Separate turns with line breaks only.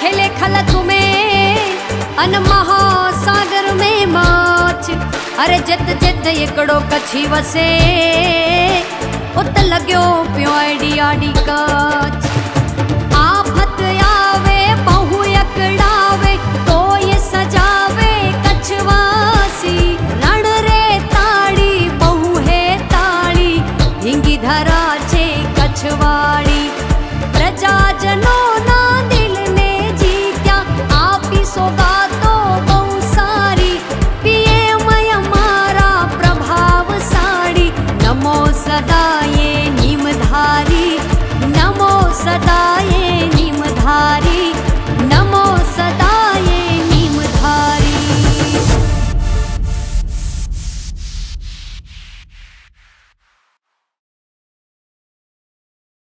खेले खलत में अन महासागर में माछ अरे जित जित हिकिड़ो कच्छी वसे उत लॻियो पियो आइडी आडी काच no